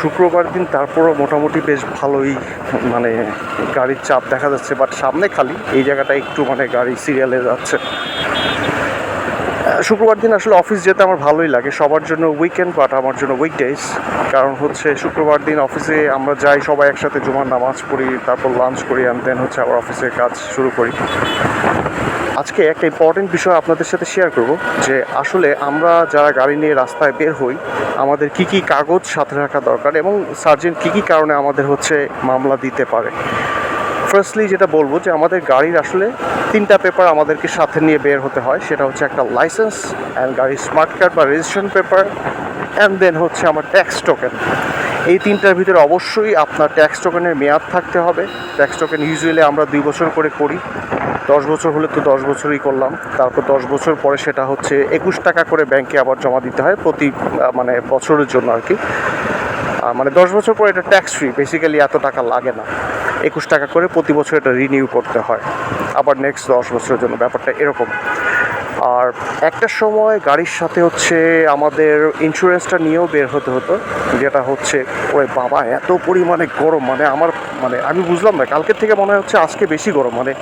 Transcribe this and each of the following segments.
শুক্রবার দিন, তারপরও মোটামুটি বেশ ভালোই মানে গাড়ির চাপ দেখা যাচ্ছে বাট সামনে খালি এই জায়গাটা একটু মানে গাড়ি সিরিয়ালে যাচ্ছে। শুক্রবার দিন আসলে অফিস যেতে আমার ভালোই লাগে, সবার জন্য উইকেন্ড বাট আমার জন্য উইকডেজ কারণ হচ্ছে শুক্রবার দিন অফিসে আমরা যাই, সবাই একসাথে জুমার নামাজ পড়ি, তারপর লাঞ্চ করি অ্যান্ড দেন হচ্ছে আবার অফিসের কাজ শুরু করি। আজকে একটা ইম্পর্টেন্ট বিষয় আপনাদের সাথে শেয়ার করব, যে আসলে আমরা যারা গাড়ি নিয়ে রাস্তায় বের হই, আমাদের কি কি কাগজ সাথে রাখা দরকার এবং সার্জেন্ট কি কি কারণে আমাদের হচ্ছে মামলা দিতে পারে? ফার্স্টলি যেটা বলব যে আমাদের গাড়ির আসলে তিনটা পেপার আমাদেরকে সাথে নিয়ে বের হতে হয়, সেটা হচ্ছে একটা লাইসেন্স অ্যান্ড গাড়ির স্মার্ট কার্ড বা রেজিস্ট্রেশন পেপার অ্যান্ড দেন হচ্ছে আমার ট্যাক্স টোকেন এই তিনটার ভিতরে অবশ্যই আপনার ট্যাক্স টোকেনের মেয়াদ থাকতে হবে। ট্যাক্স টোকেন ইউজুয়ালি আমরা দুই বছর করে করি। দশ বছর হলে তো দশ বছরই করলাম। তারপর দশ বছর পরে সেটা হচ্ছে একুশ টাকা করে ব্যাংকে আবার জমা দিতে হয় প্রতি মানে বছরের জন্য আর কি। মানে দশ বছর পরে এটা ট্যাক্স ফ্রি বেসিক্যালি এত টাকা লাগে না। একুশ টাকা করে প্রতি বছর এটা রিনিউ করতে হয়। আবার নেক্সট দশ বছরের জন্য ব্যাপারটা এরকম। আর একটা সময় গাড়ির সাথে হচ্ছে আমাদের ইন্স্যুরেন্সটা নিয়েও বের হতে হতো, যেটা হচ্ছে ওই বাবা, এত পরিমাণে গরম মানে আমার মানে আমি বুঝলাম না, কালকের থেকে মনে হচ্ছে আজকে বেশি গরম মানে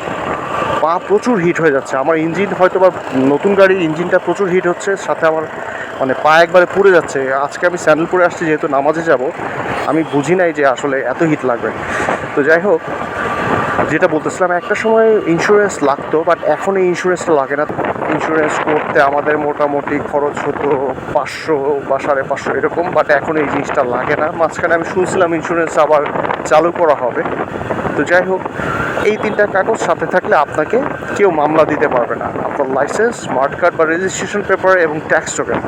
পা প্রচুর হিট হয়ে যাচ্ছে। আমার ইঞ্জিন হয়তো বা নতুন গাড়ির ইঞ্জিনটা প্রচুর হিট হচ্ছে, সাথে আমার মানে পা একবারে পুড়ে যাচ্ছে। আজকে আমি স্যান্ডেল পরে আসছি, যেহেতু নামাজে যাব, আমি বুঝি নাই যে আসলে এত হিট লাগবে। তো যাই হোক, যেটা বলতেছিলাম, একটা সময় ইন্স্যুরেন্স লাগতো বাট এখন এই ইন্স্যুরেন্সটা লাগে না। ইন্স্যুরেন্স করতে আমাদের মোটামুটি খরচ হতো পাঁচশো বা সাড়ে পাঁচশো এরকম বাট এখন এই জিনিসটা লাগে না। মাঝখানে আমি শুনছিলাম ইন্স্যুরেন্স আবার চালু করা হবে। তো যাই হোক এই তিনটা কাগজ সাথে থাকলে আপনাকে কেউ মামলা দিতে পারবে না। আপনার লাইসেন্স স্মার্ট কার্ড বা রেজিস্ট্রেশন পেপার এবং ট্যাক্স টোকেন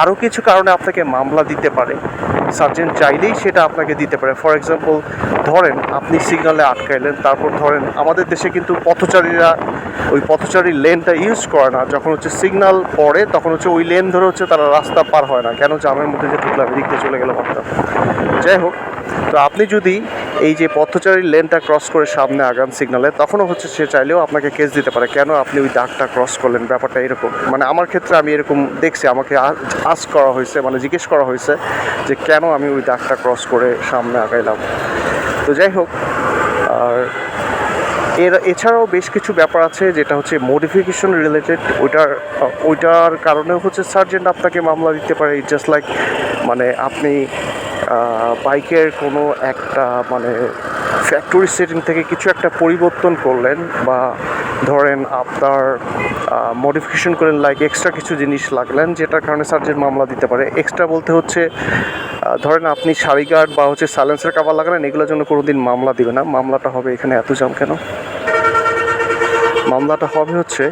আরও কিছু কারণে আপনাকে মামলা দিতে পারে। সার্জেন্ট চাইলেই সেটা আপনাকে দিতে পারে। ফর এক্সাম্পল ধরেন আপনি সিগনালে আটকাইলেন, তারপর ধরেন আমাদের দেশে কিন্তু পথচারীরা ওই পথচারী লেনটা ইউজ করে না। যখন হচ্ছে সিগনাল পড়ে, তখন হচ্ছে ওই লেন ধরে হচ্ছে তারা রাস্তা পার হয় না। কেন? জামের মধ্যে যে ঢুকলাম এদিক দিয়ে চলে গেল ভাবতাম যাই হোক, তো আপনি যদি এই যে পথচারীর লেনটা ক্রস করে সামনে আগান সিগনালে তখনও হচ্ছে সে চাইলেও আপনাকে কেস দিতে পারে। কেন আপনি ওই দাগটা ক্রস করলেন? ব্যাপারটা এরকম। মানে আমার ক্ষেত্রে আমি এরকম দেখছি, আমাকে আস করা হয়েছে মানে জিজ্ঞেস করা হয়েছে যে কেন আমি ওই দাগটা ক্রস করে সামনে আগাইলাম। তো যাই হোক, আর এর এছাড়াও বেশ কিছু ব্যাপার আছে যেটা হচ্ছে মডিফিকেশন রিলেটেড ওইটার ওইটার কারণেও হচ্ছে সার্জেন্ট আপনাকে মামলা দিতে পারে। জাস্ট লাইক মানে আপনি বাইকের কোনো একটা মানে ফ্যাক্টরি সেটিং থেকে কিছু একটা পরিবর্তন করলেন বা ধরেন আপনার মডিফিকেশন করলেন লাইক এক্সট্রা কিছু জিনিস লাগলেন, যেটার কারণে সার্জেন্ট মামলা দিতে পারে। এক্সট্রা বলতে হচ্ছে ধরেন আপনি সারি গার্ড বা হচ্ছে সাইলেন্সের কাভার লাগালেন, এগুলোর জন্য কোনো দিন মামলা দিবে না। মামলাটা হবে এখানে এত জাম কেন? মামলাটা হবে হচ্ছে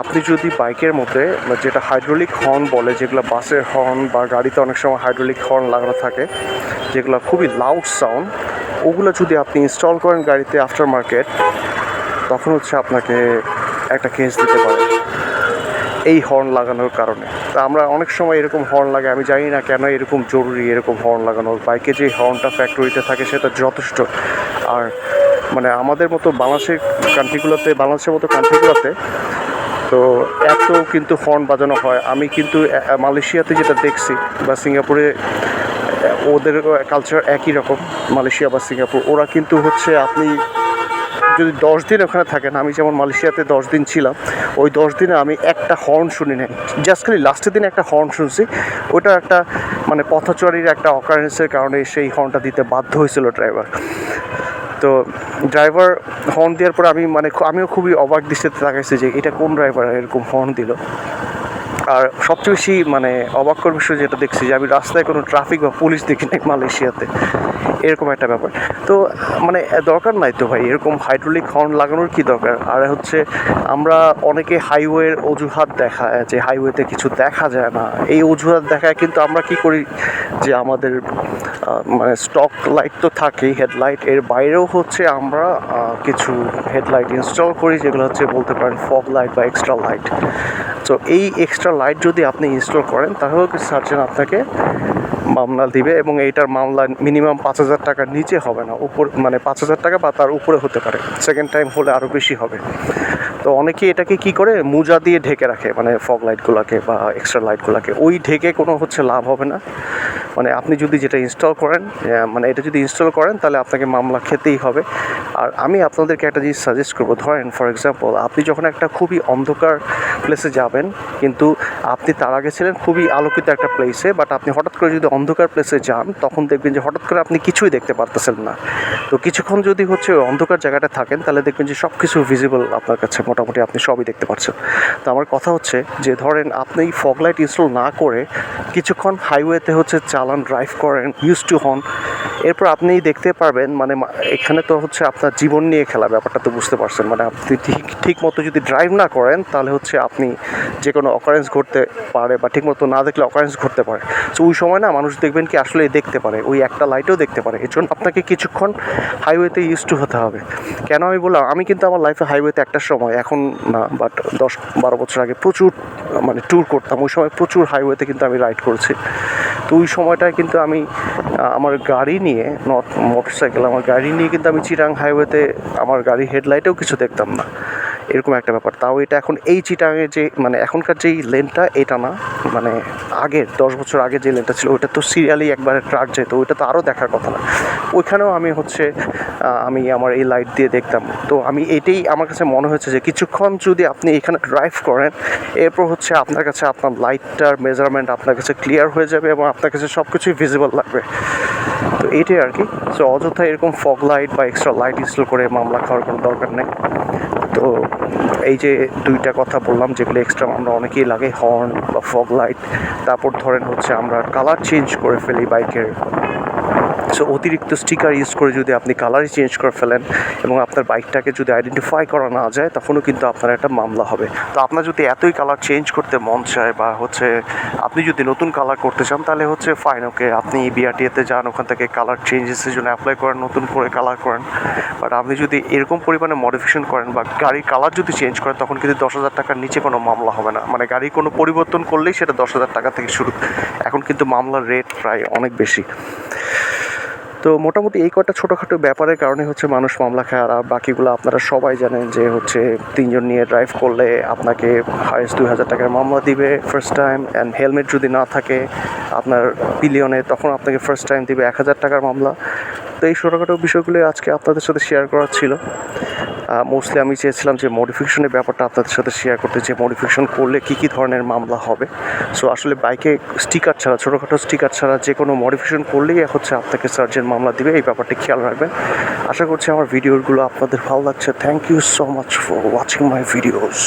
আপনি যদি বাইকের মধ্যে যেটা হাইড্রোলিক হর্ন বলে, যেগুলো বাসের হর্ন বা গাড়িতে অনেক সময় হাইড্রোলিক হর্ন লাগানো থাকে, যেগুলো খুবই লাউড সাউন্ড ওগুলো যদি আপনি ইনস্টল করেন গাড়িতে আফটার মার্কেট তখন হচ্ছে আপনাকে একটা কেস দিতে পারে এই হর্ন লাগানোর কারণে। তা আমরা অনেক সময় এরকম হর্ন লাগে আমি জানি না কেন এরকম জরুরি এরকম হর্ন লাগানো বাইকে যে হর্নটা ফ্যাক্টরিতে থাকে, সেটা যথেষ্ট। আর মানে আমাদের মতো বাংলাদেশের কান্ট্রিগুলোতে বাংলাদেশের মতো কান্ট্রিগুলোতে তো এত কিন্তু হর্ন বাজানো হয়। আমি কিন্তু মালয়েশিয়াতে যেটা দেখছি বা সিঙ্গাপুরে ওদের কালচার একই রকম, মালয়েশিয়া বা সিঙ্গাপুর। ওরা কিন্তু হচ্ছে আপনি যদি দশ দিন ওখানে থাকেন, আমি যেমন মালয়েশিয়াতে দশ দিন ছিলাম, ওই দশ দিনে আমি একটা হর্ন শুনি নাই। জাস্ট খালি লাস্টের দিন একটা হর্ন শুনছি। ওটা একটা মানে পথচারীর একটা অকারেন্সের কারণে সেই হর্নটা দিতে বাধ্য হয়েছিল ড্রাইভার তো ড্রাইভার হর্ন দেওয়ার পর আমি মানে আমিও খুবই অবাক দৃষ্টিতে তাকাইছি যে এটা কোন ড্রাইভার এরকম হর্ন দিল। আর সবচেয়ে বেশি মানে অবাক্যর বিষয় যেটা দেখছি যে আমি রাস্তায় কোনো ট্রাফিক বা পুলিশ দেখি নাই মালয়েশিয়াতে। এরকম একটা ব্যাপার। তো মানে দরকার নাই তো ভাই, এরকম হাইড্রোলিক হর্ন লাগানোর কি দরকার? আর হচ্ছে, আমরা অনেকে হাইওয়ের অজুহাত দেখায় যে হাইওয়েতে কিছু দেখা যায় না। এই অজুহাত দেখায় কিন্তু আমরা কি করি? যে আমাদের মানে স্টক লাইট তো থাকেই হেডলাইট এর বাইরেও হচ্ছে আমরা কিছু হেডলাইট ইনস্টল করি, যেগুলো হচ্ছে বলতে পারেন ফগ লাইট বা এক্সট্রা লাইট তো এই এক্সট্রা লাইট যদি আপনি ইনস্টল করেন, তাহলেও সার্জন আপনাকে মামলা দিবে এবং এইটার মামলা মিনিমাম পাঁচ হাজার টাকার নিচে হবে না, উপর মানে পাঁচ হাজার টাকা বা তার উপরে হতে পারে। সেকেন্ড টাইম হলে আরও বেশি হবে। তো অনেকে এটাকে কি করে? মোজা দিয়ে ঢেকে রাখে মানে ফগ লাইটগুলোকে বা এক্সট্রা লাইটগুলোকে ওই ঢেকে কোনো হচ্ছে লাভ হবে না। মানে আপনি যদি যেটা ইনস্টল করেন মানে এটা যদি ইনস্টল করেন, তাহলে আপনাকে মামলা খেতেই হবে। আর আমি আপনাদেরকে একটা জিনিস সাজেস্ট করব। ধরেন ফর এক্সাম্পল আপনি যখন একটা খুবই অন্ধকার প্লেসে যাবেন, কিন্তু আপনি তার আগে ছিলেন খুবই আলোকিত একটা প্লেসে বাট আপনি হঠাৎ করে যদি অন্ধকার প্লেসে যান, তখন দেখবেন যে হঠাৎ করে আপনি কিছুই দেখতে পারতেছেন না। তো কিছুক্ষণ যদি হচ্ছে অন্ধকার জায়গাটা থাকেন, তাহলে দেখবেন যে সব কিছু ভিজিবল আপনার কাছে। মোটামুটি আপনি সবই দেখতে পাচ্ছেন তো আমার কথা হচ্ছে যে, ধরেন, আপনি ফগ লাইট ইনস্টল না করে কিছুক্ষণ হাইওয়েতে হচ্ছে চালান ড্রাইভ করেন ইউজ টু হন। এরপর আপনি দেখতে পারবেন মানে এখানে তো হচ্ছে আপনার জীবন নিয়ে খেলা, ব্যাপারটা তো বুঝতে পারছেন। মানে আপনি ঠিক ঠিক মতো যদি ড্রাইভ না করেন, তাহলে হচ্ছে আপনি যে কোনো অকারেন্স ঘটতে পারে বা ঠিক মতো না দেখলে অকারেন্স ঘটতে পারে। তো ওই সময় না মানুষ দেখবেন কি আসলে দেখতে পারে, ওই একটা লাইটও দেখতে পারে। এর জন্য আপনাকে কিছুক্ষণ হাইওয়েতে ইউজ টু হতে হবে। কেন আমি বললাম, আমি কিন্তু আমার লাইফে হাইওয়েতে একটা সময়, এখন না বাট দশ, বারো বছর আগে প্রচুর মানে ট্যুর করতাম। ওই সময় প্রচুর হাইওয়েতে কিন্তু আমি রাইড করেছি। তো ওই সময়টায় কিন্তু আমি আমার গাড়ি নিয়ে নট মোটরসাইকেল আমার গাড়ি নিয়ে কিন্তু আমি চিরাং হাইওয়েতে আমার গাড়ির হেডলাইটেও কিছু দেখতাম না। এরকম একটা ব্যাপার। তাও এটা এখন এই চিটাঙের যে মানে এখনকার যেই লেনটা, এটা না মানে আগের, দশ বছর আগে যে লেনটা ছিল ওইটা তো সিরিয়ালি একবারে ট্রাক যেত, ওইটা তো আরও দেখার কথা না। ওইখানেও আমি হচ্ছে আমি আমার এই লাইট দিয়ে দেখতাম। তো আমি এটাই আমার কাছে মনে হয়েছে যে কিছুক্ষণ যদি আপনি এখানে ড্রাইভ করেন, এরপর হচ্ছে আপনার কাছে আপনার লাইটটার মেজারমেন্ট আপনার কাছে ক্লিয়ার হয়ে যাবে এবং আপনার কাছে সব কিছুই ভিজিবল লাগবে। তো এইটাই আর কি। সো অযথা এরকম ফগ লাইট বা এক্সট্রা লাইট ইনস্টল করে মামলা খাওয়ার কোনো দরকার নেই। তো এই যে দুইটা কথা বললাম, যেগুলো এক্সট্রা আমরা অনেকেই লাগে হর্ন বা ফগ লাইট তারপর ধরেন হচ্ছে আমরা কালার চেঞ্জ করে ফেলি বাইকের সো অতিরিক্ত স্টিকার ইউজ করে যদি আপনি কালারই চেঞ্জ করে ফেলেন এবং আপনার বাইকটাকে যদি আইডেন্টিফাই করা না যায়, তখনও কিন্তু আপনার একটা মামলা হবে। তো আপনার যদি এতই কালার চেঞ্জ করতে মন চায় বা হচ্ছে আপনি যদি নতুন কালার করতে চান, তাহলে হচ্ছে ফাইন ওকে আপনি বিআরটিএতে যান, ওখান থেকে কালার চেঞ্জেসের জন্য অ্যাপ্লাই করেন, নতুন করে কালার করেন। বাট আপনি যদি এরকম পরিমাণে মডিফিকেশন করেন বা গাড়ির কালার যদি চেঞ্জ করেন, তখন কিন্তু দশ হাজার টাকার নিচে কোনো মামলা হবে না। মানে গাড়ি কোনো পরিবর্তন করলেই সেটা দশ হাজার টাকা থেকে শুরু। এখন কিন্তু মামলার রেট প্রায় অনেক বেশি। তো মোটামুটি এই কটা ছোটোখাটো ব্যাপারের কারণে হচ্ছে মানুষ মামলা খায় আর বাকিগুলো আপনারা সবাই জানেন যে হচ্ছে তিনজন নিয়ে ড্রাইভ করলে আপনাকে হায়েস্ট দুই হাজার টাকার মামলা দিবে ফার্স্ট টাইম অ্যান্ড হেলমেট যদি না থাকে আপনার পিলিয়নে তখন আপনাকে ফার্স্ট টাইম দিবে এক হাজার টাকার মামলা। তো এই ছোটোখাটো বিষয়গুলো আজকে আপনাদের সাথে শেয়ার করার ছিল। মোস্টলি আমি চেয়েছিলাম যে মডিফিকেশনের ব্যাপারটা আপনাদের সাথে শেয়ার করতে, যে মডিফিকেশন করলে কী কী ধরনের মামলা হবে। সো আসলে বাইকে স্টিকার ছাড়া, ছোটোখাটো স্টিকার ছাড়া যে কোনো মডিফিকেশন করলেই হচ্ছে আপনাকে সার্জেন্ট মামলা দিবে, এই ব্যাপারটি খেয়াল রাখবেন। আশা করছি আমার ভিডিওগুলো আপনাদের ভালো লাগছে। Thank you so much for watching my videos